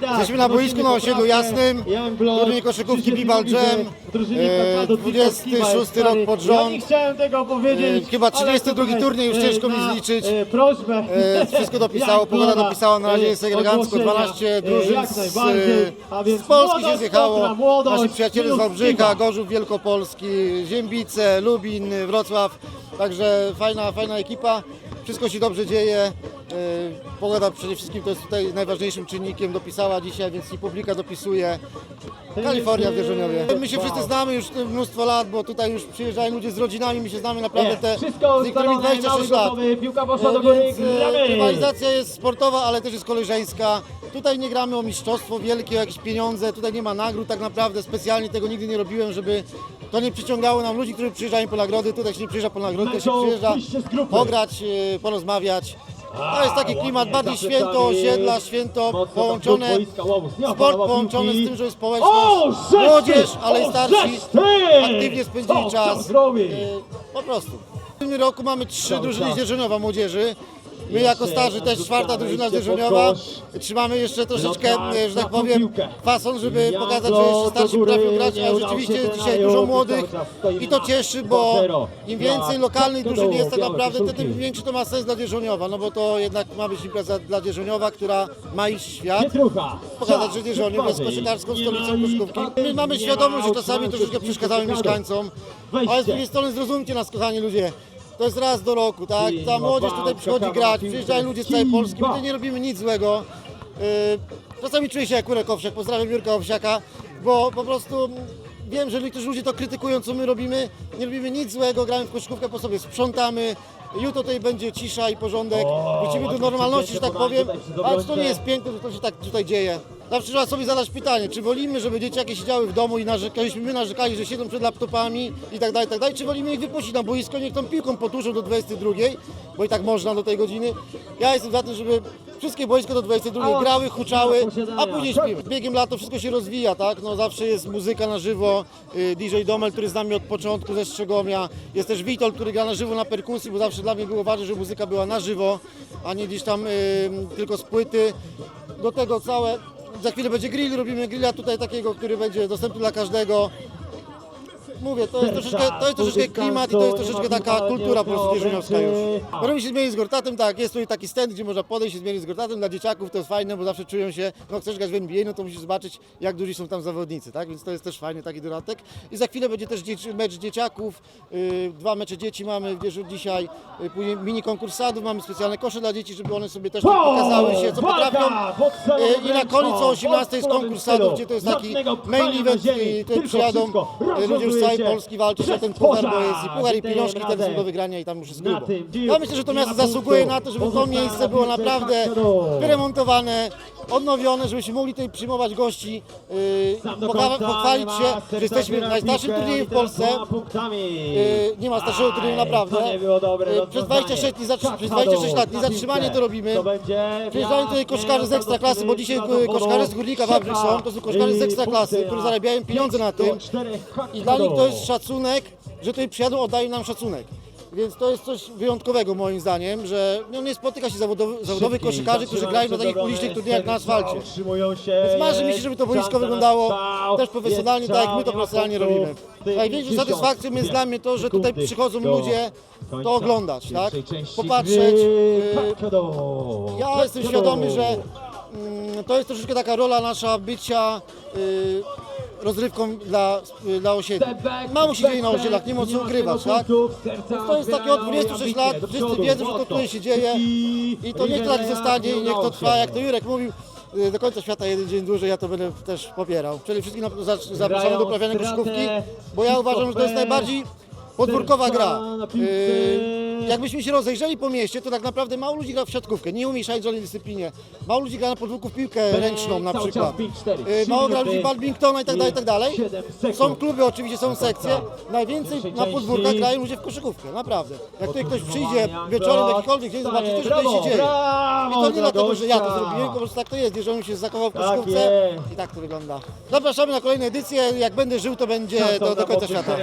Tak, Jesteśmy na boisku na osiedlu. Jasnym. Turniej koszykówki 32 Bibal Jam. w drużynie E, Zakładu 26 Pikowskiego, rok pod rząd. Ja nie chciałem tego powiedzieć. E, chyba ale 32 tutaj, turniej, już e, ciężko mi zliczyć. e, Prośbę. E, wszystko dopisało, pogoda dopisała, na razie e, jest elegancko, ogłoszenia, 12 e, drużyn z, e, z Polski się zjechało. Nasi przyjaciele z Wałbrzycha. Gorzów Wielkopolski, Ziembice, Lubin, Wrocław. Także fajna, fajna ekipa. Wszystko się dobrze dzieje. E, Pogoda przede wszystkim to jest tutaj najważniejszym czynnikiem. Dopisała dzisiaj, więc i publika dopisuje. Kalifornia w Wierzoniowie. My się wszyscy znamy już mnóstwo lat, bo tutaj już przyjeżdżają ludzie z rodzinami, my się znamy naprawdę te Wszystko z niektórymi ustalone, 26 mały lat. piłka poszła do góry, gramy. rywalizacja jest sportowa, ale też jest koleżeńska. Tutaj nie gramy o mistrzostwo wielkie, o jakieś pieniądze, tutaj nie ma nagród tak naprawdę. Specjalnie tego nigdy nie robiłem, żeby to nie przyciągało nam ludzi, którzy przyjeżdżają po nagrody. Tutaj się nie przyjeżdża po nagrody, tutaj się przyjeżdża pograć, porozmawiać. To jest taki klimat, bardziej święto osiedla, święto połączone, sport połączony z tym, że społeczność, młodzież, ale i starsi aktywnie spędzili czas. E, Po prostu. W tym roku mamy trzy drużyny z młodzieży. My jako starzy też czwarta drużyna kosz. Trzymamy jeszcze troszeczkę, e, że tak powiem, fason, żeby pokazać, że jeszcze starsi potrafią grać, a rzeczywiście jest dzisiaj dużo młodych i to cieszy, bo 2-0. im więcej lokalnych drużyn jest tak naprawdę, tym większy to ma sens dla Dzierżoniowa, no bo to jednak ma być impreza dla Dzierżoniowa, która ma iść w świat. Pokazać, że Dzierżoniów jest koszykarską stolicą koszykówki. My mamy świadomość, że czasami troszeczkę przeszkadzamy mieszkańcom, ale z drugiej strony zrozumcie nas, kochani ludzie. To jest raz do roku, tak? Ta młodzież tutaj przychodzi grać, przyjeżdżają ludzie z całej Polski, my tutaj nie robimy nic złego. Yy, Czasami czuję się jak Kurek Owsiak, pozdrawiam Jurka Owsiaka, bo po prostu wiem, że niektórzy ludzie to krytykują, co my robimy. Nie robimy nic złego, gramy w koszykówkę po sobie, sprzątamy. Jutro tutaj będzie cisza i porządek, O, wrócimy do normalności, że tak powiem, ale czy to nie jest piękne, że to się tak tutaj dzieje. Zawsze trzeba sobie zadać pytanie, czy wolimy, żeby dzieciaki siedziały w domu i narzekaliśmy, my narzekali, że siedzą przed laptopami i tak dalej, i tak dalej, czy wolimy ich wypuścić na boisko, niech tą piłką potuszą do 22, bo i tak można do tej godziny. Ja jestem za tym, żeby wszystkie boisko do 22 grały, huczały, a później śpimy. Z biegiem lat to wszystko się rozwija, tak? No zawsze jest muzyka na żywo, y, DJ Domel, który z nami od początku ze Strzegomia, jest też Witold, który gra na żywo na perkusji, bo zawsze dla mnie było ważne, żeby muzyka była na żywo, a nie gdzieś tam y, tylko z płyty. Do tego całe, za chwilę będzie grill, robimy grilla tutaj takiego, który będzie dostępny dla każdego. Mówię, to jest troszeczkę, to jest troszeczkę klimat i to jest troszeczkę taka kultura po prostu dzierżoniowska już. Możemy się zmienić z Gortatem, tak, jest tutaj taki stand, gdzie można podejść się zmienić z Gortatem dla dzieciaków, to jest fajne, bo zawsze czują się, no chcesz grać w NBA, no to musisz zobaczyć, jak duzi są tam zawodnicy, tak, więc to jest też fajny taki dodatek. I za chwilę będzie też dzieci, mecz dzieciaków, yy, dwa mecze dzieci mamy, wiesz, dzisiaj, yy, później mini konkurs sadów, mamy specjalne kosze dla dzieci, żeby one sobie też tam pokazały się, co potrafią. Yy, I na koniec o 18 jest konkurs sadów, gdzie to jest taki main event i tutaj przyjadą ludzie już z całej Polski walczyć o ten puchar, bo jest i puchar i pieniążki też są do wygrania i tam już jest grubo. Ja myślę, że to miasto zasługuje na to, żeby to miejsce było naprawdę wyremontowane, odnowione, żebyśmy mogli tutaj przyjmować gości, yy, pochwalić się, że jesteśmy najstarszym turniejem w Polsce. Yy, nie ma starszego turnieju naprawdę. Yy, przez 26 dni, zatrzy- przez 26 lat niezatrzymanie to robimy. Przyjeżdżają tutaj koszkarze z ekstraklasy, bo dzisiaj koszkarze z Górnika Wawrzyk są, to są koszkarze z ekstraklasy, którzy zarabiają pieniądze na tym. i dla nich to jest szacunek, że tutaj przyjadą, oddają nam szacunek. Więc to jest coś wyjątkowego moim zdaniem, że no, nie spotyka się zawodowy, zawodowych koszykarzy, którzy grają na takich ulicznych turniejach na asfalcie. Więc marzy mi się, żeby to boisko wyglądało też profesjonalnie, tak jak my to profesjonalnie robimy. Największą satysfakcją jest dla mnie to, że tutaj przychodzą ludzie to oglądać, tak? Popatrzeć. y, Ja jestem świadomy, że mm, to jest troszeczkę taka rola nasza bycia y, rozrywką dla, y, dla osiedli. Mało się dzieje na osiedlach, nie ma co ukrywać, tak? To jest takie od 26 lat, wszyscy wiedzą, że to tutaj się dzieje i to niech tak zostanie i niech to trwa, jak to Jurek mówił, y, do końca świata jeden dzień dłużej, ja to będę też popierał. Przede wszystkim zapraszamy do uprawiania koszykówki, bo ja uważam, że to jest najbardziej podwórkowa gra. Y, Jakbyśmy się rozejrzeli po mieście, to tak naprawdę mało ludzi gra w siatkówkę, nie umie żadnej dyscyplinie. Mało ludzi gra na podwórku w piłkę ręczną na przykład. Y, Mało gra ludzi w badmintona i tak dalej, i tak dalej. Są kluby oczywiście, są sekcje. Najwięcej Pierwszej na podwórkach grają ludzie w koszykówkę, naprawdę. Jak tutaj ktoś przyjdzie wieczorem w jakikolwiek dzień, zobaczy, co tutaj się dzieje. I to nie dlatego, że ja to zrobiłem, po prostu tak to jest, jeżeli on się zakochał w Tak koszykówce i tak to wygląda. Zapraszamy na kolejne edycje, jak będę żył, to będzie do, do końca świata.